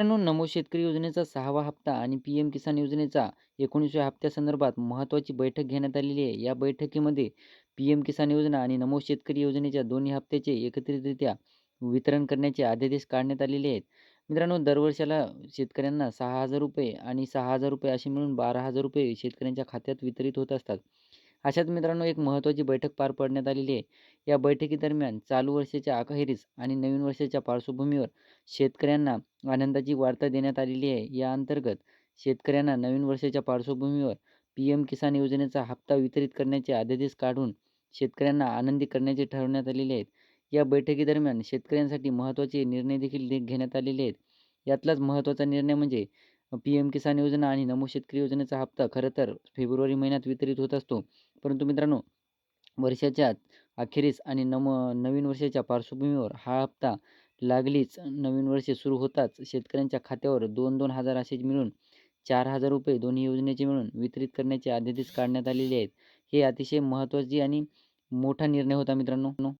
मित्रांनो नमो शेतकरी योजनेचा सहावा हप्ता आणि पी एम किसान योजनेचा एकोणीसव्या हप्त्यासंदर्भात महत्त्वाची बैठक घेण्यात आलेली आहे. या बैठकीमध्ये पी एम किसान योजना आणि नमो शेतकरी योजनेच्या दोन्ही हप्त्याचे एकत्रितरित्या वितरण करण्याचे आदेश काढण्यात आलेले आहेत. मित्रांनो दरवर्षाला शेतकऱ्यांना सहा हजार रुपये आणि सहा हजार रुपये असे मिळून बारा हजार रुपये शेतकऱ्यांच्या खात्यात वितरित होत असतात. अशात मित्रांनो एक महत्त्वाची बैठक पार पाडण्यात आलेली आहे. या बैठकीदरम्यान चालू वर्षाच्या अखेरीस आणि नवीन वर्षाच्या पार्श्वभूमीवर शेतकऱ्यांना आनंदाची वार्ता देण्यात आलेली आहे. या अंतर्गत शेतकऱ्यांना नवीन वर्षाच्या पार्श्वभूमीवर पी एम किसान योजनेचा हप्ता वितरित करण्याचे अध्यादेश काढून शेतकऱ्यांना आनंदी करण्याचे ठरवण्यात आलेले आहेत. या बैठकीदरम्यान शेतकऱ्यांसाठी महत्त्वाचे निर्णय देखील घेण्यात आलेले आहेत. यातलाच महत्त्वाचा निर्णय म्हणजे पी एम किसान योजना आणि नमो शेतकरी योजनेचा हप्ता खरं तर फेब्रुवारी महिन्यात वितरित होत असतो. परंतु मित्रांनो वर्षाच्या अखेरीस आणि नम नवीन वर्षाच्या पार्श्वभूमीवर हा हप्ता लागलीच नवीन वर्ष सुरू होताच शेतकऱ्यांच्या खात्यावर दोन दोन हजार असे मिळून चार हजार रुपये दोन्ही योजनेचे मिळून वितरित करण्याचे आदेश काढण्यात आलेले आहेत. हे अतिशय महत्त्वाची आणि मोठा निर्णय होता मित्रांनो.